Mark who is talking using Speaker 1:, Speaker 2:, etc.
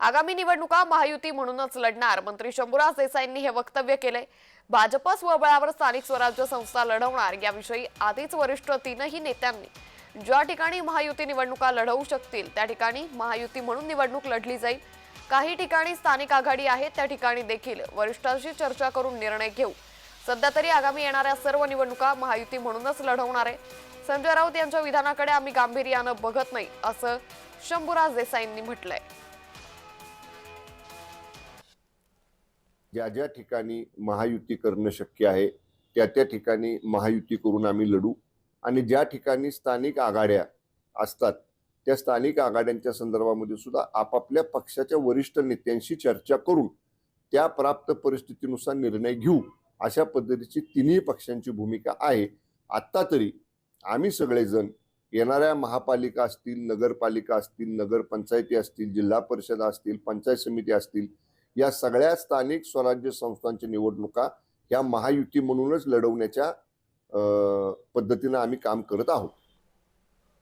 Speaker 1: आगामी निवडणुका महायुती म्हणूनच लढणार. मंत्री शंभूराज देसाईंनी हे वक्तव्य केले भाजप स्वबळावर स्थानिक स्वराज्य संस्था लढवणार. याविषयी आधीच वरिष्ठ तीनही नेत्यांनी ज्या ठिकाणी महायुती निवडणुका लढवू शकतील त्या ठिकाणी महायुती म्हणून निवडणूक लढली जाईल. काही ठिकाणी स्थानिक आघाडी आहे त्या ठिकाणी देखील वरिष्ठांशी चर्चा करून निर्णय घेऊ. सध्या तरी आगामी येणाऱ्या सर्व निवडणुका महायुती म्हणूनच लढवणार आहे. संजय राऊत यांच्या विधानाकडे आम्ही गांभीर्यानं बघत नाही असं शंभूराज देसाईंनी म्हटलंय.
Speaker 2: ज्या ज्या ठिकाणी महायुती करणं शक्य आहे त्या त्या ठिकाणी महायुती करून आम्ही लढू. आणि ज्या ठिकाणी स्थानिक आघाड्या असतात त्या स्थानिक आघाड्यांच्या संदर्भामध्ये सुद्धा आपापल्या पक्षाच्या वरिष्ठ नेत्यांशी चर्चा करून त्या प्राप्त परिस्थितीनुसार निर्णय घेऊ अशा पद्धतीची तिन्ही पक्षांची भूमिका आहे. आत्ता तरी आम्ही सगळेजण येणाऱ्या महापालिका असतील नगरपालिका असतील नगरपंचायती असतील जिल्हा परिषद असतील पंचायत समिती असतील या सगळ्या स्थानिक स्वराज्य संस्थांच्या निवडणुका या महायुती म्हणूनच लढवण्याच्या पद्धतीनं आम्ही काम करत आहोत.